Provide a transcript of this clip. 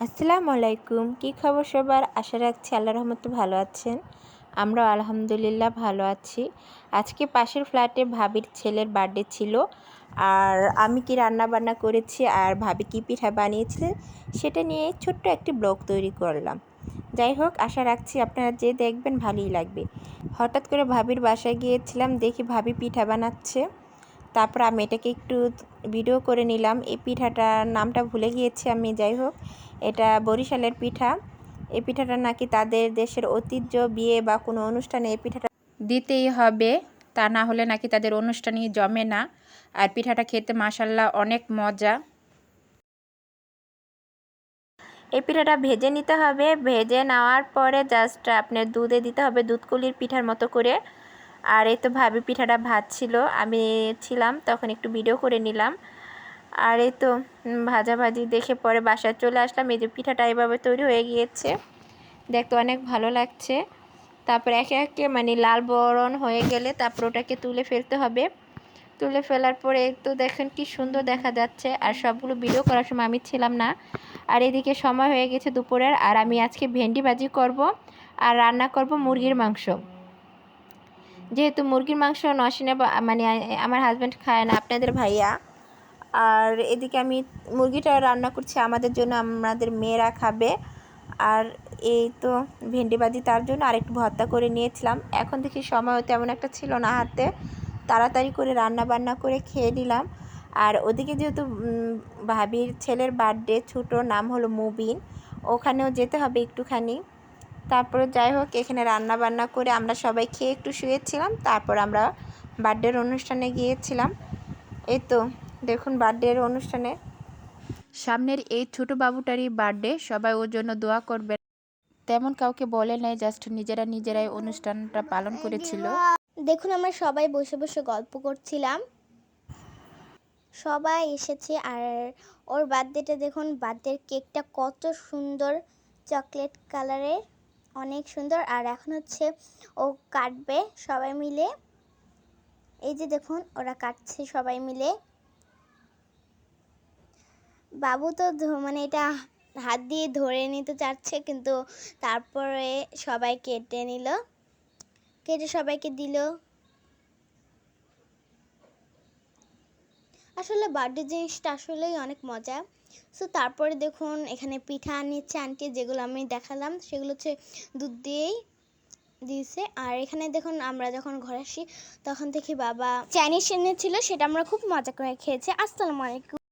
আসসালামু আলাইকুম কী খবর সবার? আশা রাখছি আল্লাহ রহমতে ভালো আছেন। আমরাও আলহামদুলিল্লাহ ভালো আছি। আজকে পাশের ফ্ল্যাটে ভাবির ছেলের বার্থডে ছিল। আর আমি কি রান্না বান্না করেছি আর ভাবি কী পিঠা বানিয়েছিলেন, সেটা নিয়ে ছোট্ট একটি ব্লগ তৈরি করলাম। যাই হোক, আশা রাখছি আপনারা যে দেখবেন ভালোই লাগবে। হঠাৎ করে ভাবির বাসায় গিয়েছিলাম, দেখি ভাবি পিঠা বানাচ্ছে। তারপর আমি এটাকে একটু ভিডিও করে নিলাম। এই পিঠাটার নামটা ভুলে গিয়েছি আমি, যাই হোক। এটা বরিশালের পিঠা। এই পিঠাটা নাকি তাদের দেশের ঐতিহ্য, বিয়ে বা কোনো অনুষ্ঠানে এই পিঠাটা দিতেই হবে। তা না হলে নাকি তাদের অনুষ্ঠানই জমে না। আর পিঠাটা খেতে মাসাল্লাহ অনেক মজা। এই পিঠাটা ভেজে নিতে হবে। ভেজে নেওয়ার পরে জাস্ট আপনার দুধে দিতে হবে দুধকুলির পিঠার মতো করে। আর এই তো ভাবি পিঠাটা ভাত ছিল আমি ছিলাম, তখন একটু ভিডিও করে নিলাম। আর এই তো ভাজাভাজি দেখে পরে বাসায় চলে আসলাম। এই যে পিঠাটা এভাবে তৈরি হয়ে গিয়েছে। দেখতে অনেক ভালো লাগছে। তারপর একে একে মানে লাল বরণ হয়ে গেলে তারপর ওটাকে তুলে ফেলতে হবে। তুলে ফেলার পরে তো দেখেন কি সুন্দর দেখা যাচ্ছে। আর সবগুলো ভিডিও করার সময় আমি ছিলাম না। আর এদিকে সময় হয়ে গেছে দুপুরের। আর আমি আজকে ভেন্ডি ভাজি করব আর রান্না করব মুরগির মাংস। যেহেতু মুরগির মাংস নসিনে মানে আমার হাজব্যান্ড খায় না, আপনাদের ভাইয়া। আর এদিকে আমি মুরগিটা রান্না করছি আমাদের জন্য, আমাদের মেয়েরা খাবে। আর এই তো ভেন্ডিবাজি তার জন্য আরেকটু ভর্তা করে নিয়েছিলাম। এখন দেখি সময় তেমন একটা ছিল না হাতে। তাড়াতাড়ি করে রান্না বান্না করে খেয়ে নিলাম। আর ওদিকে যেহেতু ভাবির ছেলের বার্থডে, ছোটো নাম হলো মুবিন। ওখানেও যেতে হবে একটুখানি। তারপরে যাই হোক, এখানে রান্না বান্না করে আমরা সবাই খেয়ে একটু শুয়েছিলাম। তারপর আমরা বার্থডের অনুষ্ঠানে গিয়েছিলাম। এই তো। দেখুন বার্থডের অনুষ্ঠানে। সামনের এই ছোট বাবুটারই বার্থডে সবাই ওর জন্য দোয়া করবেন। তেমন কাউকে বলে নাই জাস্ট নিজেরা নিজেরাই অনুষ্ঠানটা পালন করেছিল। দেখুন আমরা সবাই বসে বসে গল্প করছিলাম। সবাই এসেছে আর ওর বার্থডেটা দেখুন বার্থডের কেকটা কত সুন্দর চকলেট কালারের অনেক সুন্দর। আর এখন হচ্ছে ও কাটবে সবাই মিলে। এই যে দেখুন ওরা কাটছে সবাই মিলে। বাবু তো মানে এটা হাত দিয়ে ধরে নিতে চাচ্ছে, কিন্তু তারপরে সবাই কেটে নিল। কেটে সবাইকে দিল। আসলে বার্থডে জিনিসটা আসলেই অনেক মজা। সো তারপরে দেখুন, এখানে পিঠা আনিয়েছে আন্টি, যেগুলো আমি দেখালাম, সেগুলো হচ্ছে দুধ দিয়েই দিয়েছে। আর এখানে দেখুন, আমরা যখন ঘরে আসি, তখন দেখি বাবা চাইনিজ এনেছিল, সেটা আমরা খুব মজা করে খেয়েছি। আসসালামু আলাইকুম।